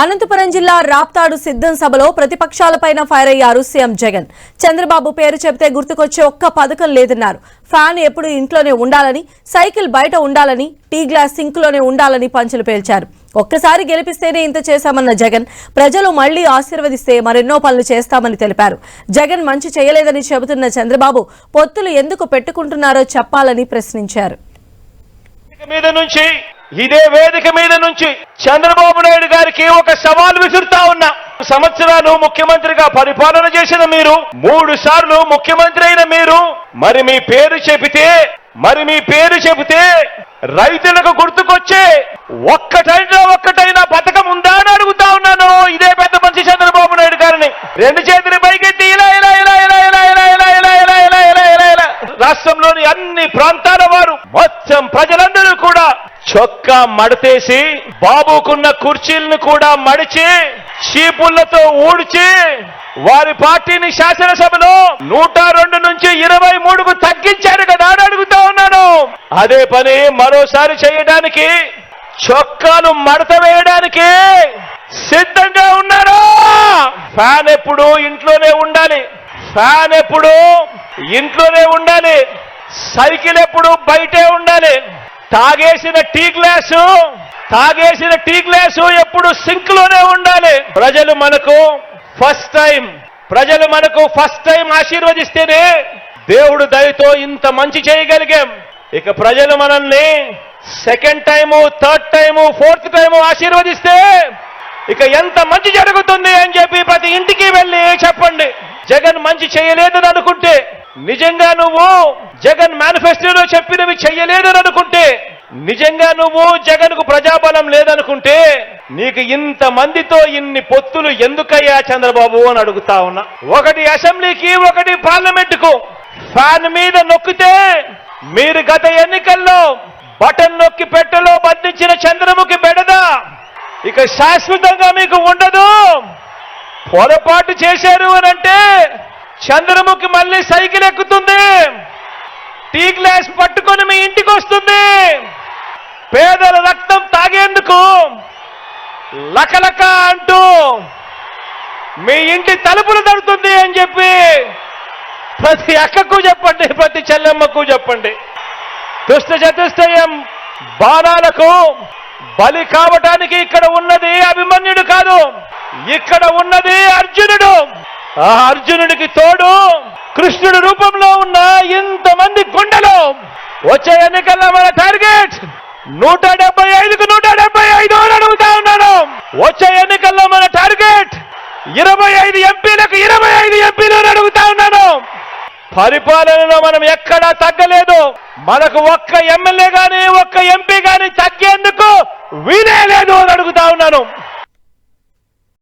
అనంతపురం జిల్లా రాప్తాడు సిద్ధం సభలో ప్రతిపక్షాలపైన ఫైర్ అయ్యారు సీఎం జగన్. చంద్రబాబు పేరు చెబితే గుర్తుకొచ్చే ఒక్క పథకం లేదన్నారు. ఫ్యాన్ ఎప్పుడు ఇంట్లోనే ఉండాలని సైకిల్ బయట ఉండాలని టీ గ్లాస్ సింక్లోనే ఉండాలని పంచులు పేల్చారు. ఒక్కసారి గెలిపిస్తేనే ఇంత చేశామన్న జగన్ ప్రజలు మళ్ళీ ఆశీర్వదిస్తే మరెన్నో పనులు చేస్తామని తెలిపారు. జగన్ మంచి చేయలేదని చెబుతున్న చంద్రబాబు పొత్తులు ఎందుకు పెట్టుకుంటున్నారో చెప్పాలని ప్రశ్నించారు. మీద నుంచి ఇదే వేదిక మీద నుంచి చంద్రబాబు నాయుడు గారికి ఒక సవాల్ విసురుతా ఉన్నా సంవత్సరాలు ముఖ్యమంత్రిగా పరిపాలన చేసిన మీరు మూడు సార్లు ముఖ్యమంత్రి అయిన మీరు మరి మీ పేరు చెబితే మరి మీ పేరు చెబితే రైతులకు గుర్తుకొచ్చే ఒక్కటైనా ఒక్కటైనా పథకం ఉందా అని అడుగుతా ఉన్నాను ఇదే పెద్ద మనిషి చంద్రబాబు నాయుడు గారిని రెండు చేతులు పైకెత్తి ఇలా ఇలా ఇలా ఇలా ఇలా ఇలా ఇలా ఇలా ఇలా ఇలా ఇలా ఇలా ఇలా రాష్ట్రంలోని అన్ని ప్రాంతాల వారు మొత్తం ప్రజల చొక్కా మడతేసి బాబుకున్న కుర్చీలను కూడా మడిచి చీపుళ్ళతో ఊడ్చి వారి పార్టీని శాసనసభలో నూట రెండు నుంచి ఇరవై మూడుకు తగ్గించారు కదా అని అడుగుతా ఉన్నాను. అదే పని మరోసారి చేయడానికి చొక్కాను మడత వేయడానికి సిద్ధంగా ఉన్నారా? ఫ్యాన్ ఎప్పుడు ఇంట్లోనే ఉండాలి. ఫ్యాన్ ఎప్పుడు ఇంట్లోనే ఉండాలి. సైకిల్ ఎప్పుడు బయటే ఉండాలి. తాగేసిన టీ గ్లాసు తాగేసిన టీ గ్లాసు ఎప్పుడు సింక్లోనే ఉండాలి. ప్రజలు మనకు ఫస్ట్ టైం ప్రజలు మనకు ఫస్ట్ టైం ఆశీర్వదిస్తేనే దేవుడు దయతో ఇంత మంచి చేయగలిగాం. ఇక ప్రజలు మనల్ని second time third time fourth time ఆశీర్వదిస్తే ఇక ఎంత మంచి జరుగుతుంది అని చెప్పి ప్రతి ఇంటికి వెళ్ళి చెప్పండి. జగన్ మంచి చేయలేదని అనుకుంటే నిజంగా నువ్వు జగన్ మేనిఫెస్టోలో చెప్పినవి చెయ్యలేదని అనుకుంటే నిజంగా నువ్వు జగన్కు ప్రజాబలం లేదనుకుంటే నీకు ఇంత మందితో ఇన్ని పొత్తులు ఎందుకయ్యా చంద్రబాబు అని అడుగుతా ఉన్నా. ఒకటి అసెంబ్లీకి ఒకటి పార్లమెంటుకు. ఫ్యాన్ మీద నొక్కితే మీరు గత ఎన్నికల్లో బటన్ నొక్కి పెట్టెలో బంధించిన చంద్రముఖి బెడదా ఇక శాశ్వతంగా మీకు ఉండదు. పొరపాటు చేశారు అని అంటే చంద్రముఖి మళ్ళీ సైకిల్ ఎక్కుతుంది. టీ గ్లాస్ పట్టుకొని మీ ఇంటికి వస్తుంది. పేదల రక్తం తాగేందుకు లకలక అంటూ మీ ఇంటి తలుపులు తడుతుంది అని చెప్పి ప్రతి అక్కకు చెప్పండి ప్రతి చెల్లెమ్మకు చెప్పండి. దుష్ట చతుష్టయం బాణాలకు బలి కావటానికి ఇక్కడ ఉన్నది అభిమన్యుడు కాదు. ఇక్కడ ఉన్నది అర్జునుడు. ఆ అర్జునుడికి తోడు కృష్ణుడి రూపంలో ఉన్న ఇంతమంది గుండెలు వచ్చే ఎన్నికల్లో మన టార్గెట్ నూట డెబ్బై ఐదుకు నూట డెబ్బై ఐదు అని అడుగుతా ఉన్నాను. వచ్చే ఎన్నికల్లో మన టార్గెట్ ఇరవై ఐదు ఎంపీలకు ఇరవై ఐదు ఎంపీలు అని అడుగుతా ఉన్నాను. పరిపాలనలో మనం ఎక్కడా తగ్గలేదు. మనకు ఒక్క ఎమ్మెల్యే కానీ ఒక్క ఎంపీ కానీ తగ్గేందుకు వీలే లేదు అని అడుగుతా ఉన్నాను.